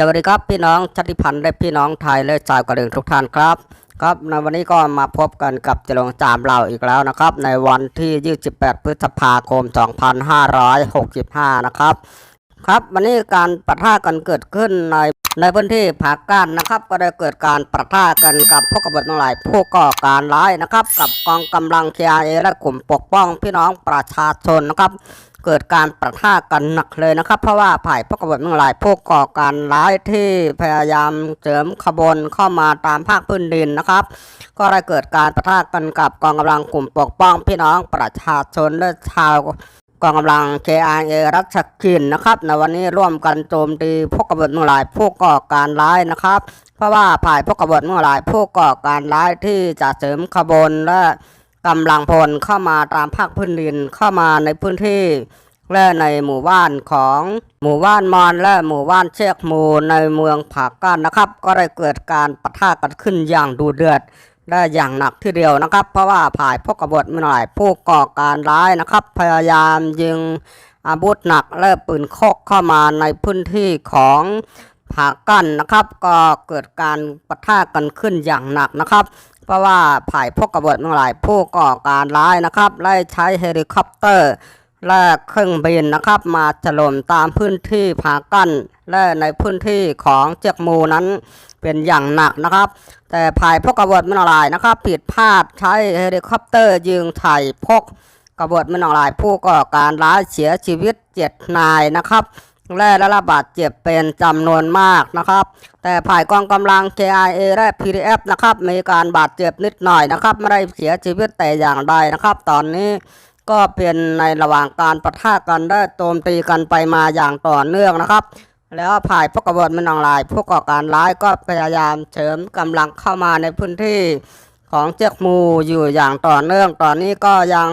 สวัสดีครับพี่น้องชาติพันธุ์และพี่น้องไทยและชาวกะเหรี่ยงทุกท่านครับ ครับในวันนี้ก็มาพบกันกับเจริญจามเราอีกแล้วนะครับ ในวันที่ 28 พฤษภาคม 2565 นะครับ ครับวันนี้การปะทะกันเกิดขึ้นในในพื้นที่ภาคกลางนะครับ ก็ได้เกิดการประทะกันกับพวกกบฏทั้งหลายผู้ก่อการร้ายนะครับ กับกองกำลัง KIA และกลุ่มปกป้องพี่น้องประชาชนนะครับ เกิดการประทะกันหนักเลยนะครับ เพราะว่าฝ่ายพวกกบฏทั้งหลายผู้ก่อการร้ายที่พยายามเสริมขบวนเข้ามาตามภาคพื้นดินนะครับ ก็ได้เกิดการประทะกันกับกองกำลังกลุ่มปกป้องพี่น้องประชาชนและชาวกองกำลัง KIA รัชกินนะครับในวันนี้ร่วมกันโจมตีพวกกบฏทั้งหลายผู้ก่อการร้ายนะครับ เพราะว่าฝ่ายพวกกบฏทั้งหลายผู้ก่อการร้ายที่จะเสริมขบวนและ กำลังพลเข้ามาตามภาคพื้นดินเข้ามาในพื้นที่ และในหมู่บ้านของหมู่บ้านมอนและหมู่บ้านเชกมูในเมืองผากกันนะครับ ก็ได้เกิดการปะทะกันขึ้นอย่างดูเดือดได้อย่างหนักทีเดียวนะครับ เพราะว่าผ่ายพวกกบฏไม่หน่อยผู้ก่อการร้ายนะครับ พยายามยิงอาวุธหนักและปืนคกเข้ามาในพื้นที่ของ ผากั้นนะครับ ก็เกิดการปะทะกันขึ้นอย่างหนักนะครับ เพราะว่าผ่ายพวกกบฏทั้งหลายผู้ก่อการร้ายนะครับไล่ใช้เฮลิคอปเตอร์ และเครื่องบินนะครับ มาถล่มตามพื้นที่ผากั้นและในพื้นที่ของเจียกมูนั้นเป็นอย่างหนักนะครับ แต่ภายพวกกบฏม่นลายนะครับ ผิดพลาดใช้เฮลิคอปเตอร์ยิงไถ่พวกกบฏม่นลายผู้ก่อการร้ายเสียชีวิตเจ็ดนายนะครับ และได้รับบาดเจ็บเป็นจำนวนมากนะครับ แต่ฝ่ายกองกำลัง KIA และ PDF นะครับมีการบาดเจ็บนิดหน่อยนะครับ ไม่ได้เสียชีวิตแต่อย่างใดนะครับ ตอนนี้ก็เป็นในระหว่างการปะทะกันได้โจมตีกันไปมาอย่างต่อเนื่องนะครับ แล้วฝ่ายพวกกบฏมันองลายผู้ก่อการร้ายก็พยายามเสริมกำลังเข้ามาในพื้นที่ของเจียกมูอยู่อย่างต่อเนื่องตอนนี้ก็ยัง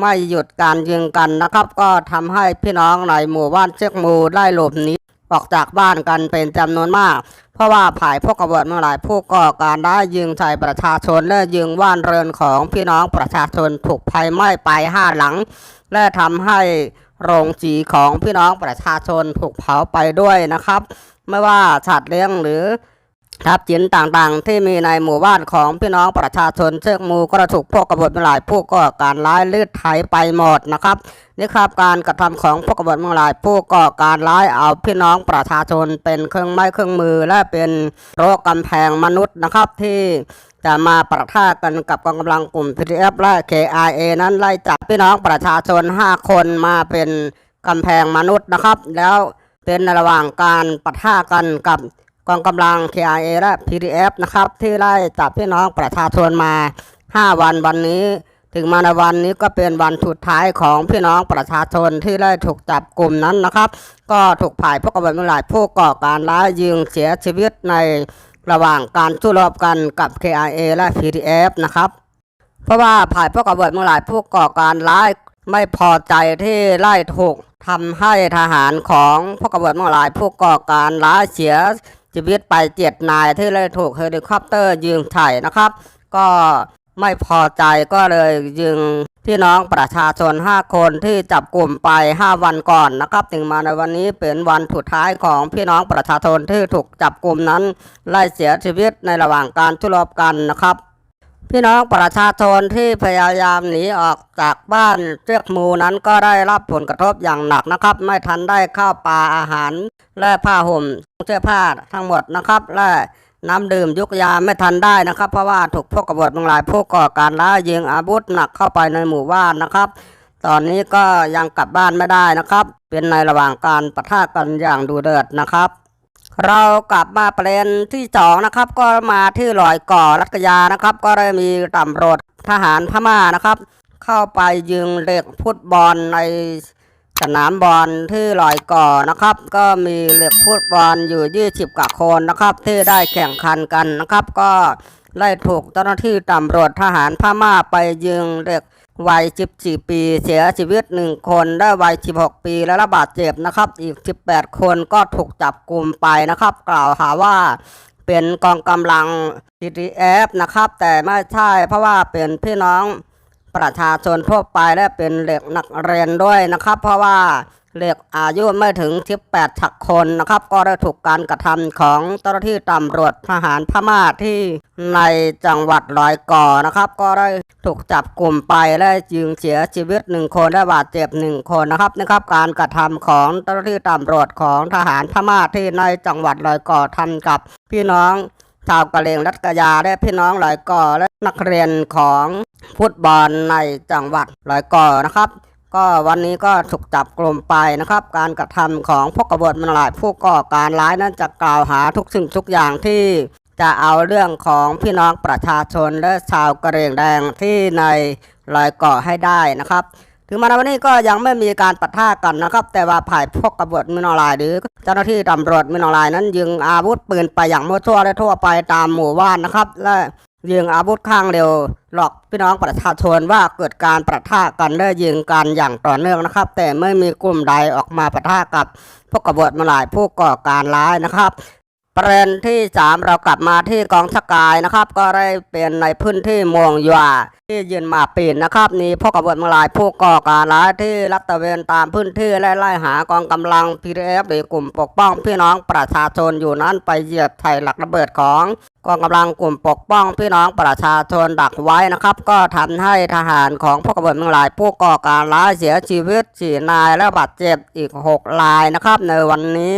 ไม่หยุดการยิงกันนะครับ ก็ทำให้พี่น้องในหมู่บ้านเจียกมูได้หลบหนีออกจากบ้านกันเป็นจำนวนมาก เพราะว่าฝ่ายพวกกบฏเมื่อหลายผู้ก่อการได้ยิงใส่ประชาชนและยิงว่านเรือนของพี่น้องประชาชนถูกไฟไหม้ไปห้าหลัง และทำให้โรงสีของพี่น้องประชาชนถูกเผาไปด้วยนะครับ ไม่ว่าสัตว์เลี้ยงหรือ ทรัพย์สินต่างๆ ที่มีในหมู่บ้านของพี่น้องประชาชนเชือกมูก็ถูกพวกกบฏเมื่อหลายผู้ก่อการร้ายลืดไถไปหมดนะครับนี่ครับการกระทำของพวกกบฏเมือหลายผู้ก่อการร้ายเอาพี่น้องประชาชนเป็นเครื่องไม้เครื่องมือและเป็นโรคกำแพงมนุษย์นะครับที่จะมาประทะกันกับกองกำลังกลุ่ม PDF และ KIA นั้นไล่จับพี่น้องประชาชน 5 คนมาเป็นกำแพงมนุษย์นะครับ แล้วเป็นในระหว่างการปะทะกันกับ กองกำลัง KIA และ PDF นะครับ ที่ไล่จับพี่น้องประชาชนมา 5 วันวันนี้ ถึงมาในวันนี้ก็เป็นวันสุดท้ายของพี่น้องประชาชนที่ได้ถูกจับกลุ่มนั้นนะครับ ก็ถูกผ่ายพวกกบฏเมื่อหลายผู้ก่อการร้ายยิงเสียชีวิตในระหว่างการสู้รบกันกับ KIA และ PDF นะครับ เพราะว่าผ่ายพวกกบฏเมื่อหลายผู้ก่อการร้ายไม่พอใจที่ไล่ถูกทำให้ทหารของพวกกบฏเมื่อหลายผู้ก่อการร้ายเสีย ชีวิตไปเจ็ดนายที่เลยถูกเฮลิคอปเตอร์ยิงไถ่นะครับ ก็ไม่พอใจก็เลยยิงพี่น้องประชาชน 5 คนที่จับกลุ่มไป 5 วันก่อนนะครับถึงมาในวันนี้เป็นวันสุดท้ายของพี่น้องประชาชนที่ถูกจับกลุ่มนั้นไล่เสียชีวิตในระหว่างการชุลบกันนะครับ พี่น้องประชาชนที่พยายามหนีออกจากบ้านเชือกมูนั้นก็ได้รับผลกระทบอย่างหนักนะครับ ไม่ทันได้ข้าวปลาอาหาร และผ้าห่มเสื้อผ้าทั้งหมดนะครับ และน้ำดื่มยุกยาไม่ทันได้นะครับ เพราะว่าถูกพวกกบฏบางหลายผู้ก่อการร้ายยิงอาวุธหนักเข้าไปในหมู่บ้านนะครับ ตอนนี้ก็ยังกลับบ้านไม่ได้นะครับ เป็นในระหว่างการปะทะกันอย่างดูเดือดนะครับ เรากลับมาประเด็นที่สองนะครับ ก็มาที่ลอยก่อรัตยานะครับ ก็ได้มีตำรวจทหารพม่านะครับ เข้าไปยิงเด็กฟุตบอลในสนามบอลที่ลอยก่อนะครับ ก็มีเด็กฟุตบอลอยู่ 20กว่าคนนะครับ ที่ได้แข่งขันกันนะครับ ก็ไล่ถูกเจ้าหน้าที่ตำรวจทหารพม่าไปยิงเด็ก วัย 14 ปี เสียชีวิต 1 คนได้วัย 16 ปีและระบาดเจ็บนะครับ อีก 18 คนก็ถูกจับกลุ่มไปนะครับ กล่าวหาว่าเป็นกองกำลัง CDF นะครับ แต่ไม่ใช่เพราะว่าเป็นพี่น้องประชาชนทั่วไปและเป็นเด็กนักเรียนด้วยนะครับ เพราะว่า เรียกอายุไม่ถึง 18ฉักคนนะครับ ก็ได้ถูกการกระทำของเจ้าหน้าที่ตำรวจทหารพม่าที่ในจังหวัดร้อยก่อนะครับ ก็ได้ถูกจับกลุ่มไปและยิงเสียชีวิตหนึ่งคนและบาดเจ็บหนึ่งคนนะครับนะครับ การกระทำของเจ้าหน้าที่ตำรวจของทหารพม่าที่ในจังหวัดร้อยก่อทำกับพี่น้องชาวกะเหรี่ยงรัตกยาและพี่น้องลายก่อและนักเรียนของฟุตบอลในจังหวัดลายก่อนะครับ ก็วันนี้ก็ถูกจับกลุ่มไปนะครับ การกระทำของพวกกบฏมันหลายผู้ก่อการร้ายนั้นจะกล่าวหาทุกสิ่งทุกอย่างที่จะเอาเรื่องของพี่น้องประชาชนและชาวกระเหรี่ยงแดงที่ในรอยเก่อให้ได้นะครับ ถึงมาในวันนี้ก็ยังไม่มีการปะทะกันนะครับ แต่ว่าผ่ายพวกกบฏมินอลายหรือเจ้าหน้าที่ตำรวจมินอลายนั้นยิงอาวุธปืนไปอย่างมั่วทั่วและทั่วไปตามหมู่บ้านนะครับ และ ยิงอาวุธข้างเร็ว หลอกพี่น้องประชาชนว่าเกิดการประทะกันและยิงกันอย่างต่อเนื่องนะครับ แต่ไม่มีกลุ่มใดออกมาประทะกับพวกกบฏมินอลายผู้ก่อการร้ายนะครับ ประเด็นที่สามเรากลับมาที่กองสกายนะครับ ก็ได้เป็นในพื้นที่มวงยาที่ยืนมาปีนนะครับนี่พวกกบฏเมืองลายผู้ก่อการร้ายที่รัดตะเวนตามพื้นที่และไล่หากองกำลัง PDF หรือกลุ่มปกป้องพี่น้องประชาชนอยู่นั้นไปเหยียบไถ่หลักระเบิดของ กองกำลังกลุ่มปกป้องพี่น้องประชาชนดักไว้นะครับ ก็ทำให้ทหารของพวกกบฏเมืองลาย ผู้ก่อการร้ายเสียชีวิตสี่นายและบาดเจ็บอีกหกรายนะครับ ในวันนี้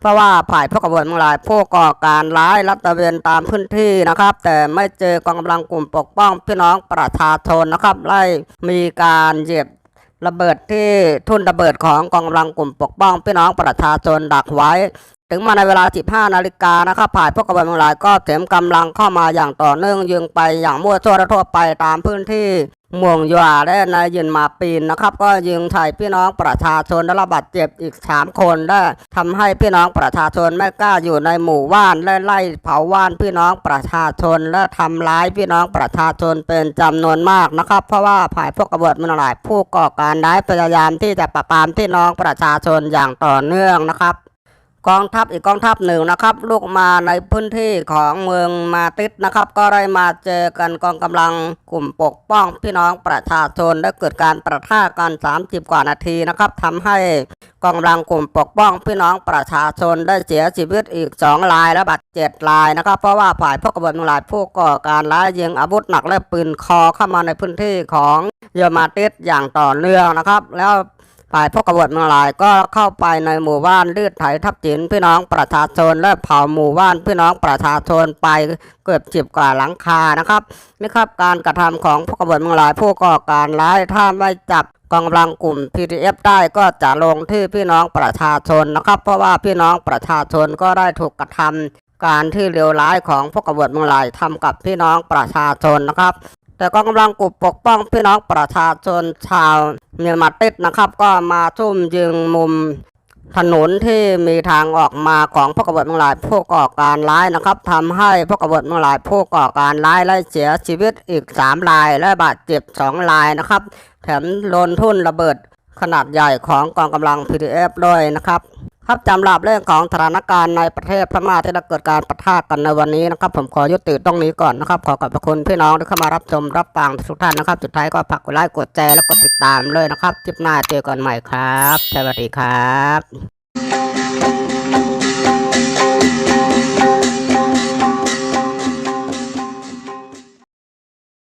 เพราะว่าฝ่ายพวกกบฏเมืองลาย ผู้ก่อการร้ายรัดตะเวนตามพื้นที่นะครับ แต่ไม่เจอกองกำลังกลุ่มปกป้องพี่น้องประชาชนนะครับไล่มีการเหยียบระเบิดที่ทุ่นระเบิดของกองกำลังกลุ่มปกป้องพี่น้องประชาชนดักไว้ ถึงมาในเวลา 15 นาฬิกานะครับฝ่ายพวกกบฏเมืองลายก็เตรียมกำลังเข้ามาอย่างต่อเนื่องยิงไปอย่างมั่วทั่วและทั่วไปตามพื้นที่เมืองยาและนายยินมาปีนนะครับ ก็ยิงใส่พี่น้องประชาชนได้รับบาดเจ็บอีก 3 คนได้ทำให้พี่น้องประชาชนไม่กล้าอยู่ในหมู่บ้านและไล่เผาว่านพี่น้องประชาชนและทำร้ายพี่น้องประชาชนเป็นจำนวนมากนะครับ เพราะว่าฝ่ายพวกกบฏมันหลายผู้ก่อการร้ายพยายามที่จะปราบปรามพี่น้องประชาชนอย่างต่อเนื่องนะครับ กองทัพอีกกองทัพหนึ่งนะครับลูกมาในพื้นที่ของเมืองมาติดนะครับ ก็ได้มาเจอกันกองกำลังกลุ่มปกป้องพี่น้องประชาชนได้เกิดการประทะกัน 30 กว่านาทีนะครับทำให้กองกำลังกลุ่มปกป้องพี่น้องประชาชนได้เสียชีวิตอีก 2 รายและบาดเจ็บรายนะครับ เพราะว่าฝ่ายพวกกบฏหลายผู้ก่อการร้ายยิงอาวุธหนักและปืนคอเข้ามาในพื้นที่ของเยอมาติดอย่างต่อเนื่องนะครับ แล้ว ฝ่ายพวกกบฏเมืองลายก็เข้าไปในหมู่บ้านลืดไถทับจินพี่น้องประชาชนและเผาหมู่บ้านพี่น้องประชาชนไปเกือบจิบกว่าหลังคานะครับนี่ครับการกระทำของพวกกบฏเมืองลาย ผู้ก่อการร้ายถ้าไม่จับกองกำลังกลุ่ม PDF ได้ก็จะลงที่พี่น้องประชาชนนะครับ เพราะว่าพี่น้องประชาชนก็ได้ถูกกระทำการที่เลวร้ายของพวกกบฏเมืองลายทำกับพี่น้องประชาชนนะครับ แต่กองกำลังกลุ่มปกป้องพี่น้องประชาชนชาวเมียนมาติดนะครับ ก็มาทุ่มยิงมุมถนนที่มีทางออกมาของพวกกบฏเมืองหลายผู้ก่อการร้ายนะครับทำให้พวกกบฏเมืองหลายผู้ก่อการร้ายและเสียชีวิตอีกสามรายและบาดเจ็บสองรายนะครับ แถมโดนทุ่นระเบิด ขนาดใหญ่ของกองกำลัง PDF ด้วยนะครับครับจำหรับเรื่องของสถานการณ์ในประเทศพม่าที่ได้เกิดการปะทะกันในวันนี้นะครับ ผมขอยุติตรงนี้ก่อนนะครับ ขอขอบคุณพี่น้องที่เข้ามารับชมรับฟังทุกท่านนะครับสุดท้ายก็ฝากกดไลค์กดแชร์และกดติดตามเลยนะครับคลิปหน้าเจอกันใหม่ครับ สวัสดีครับ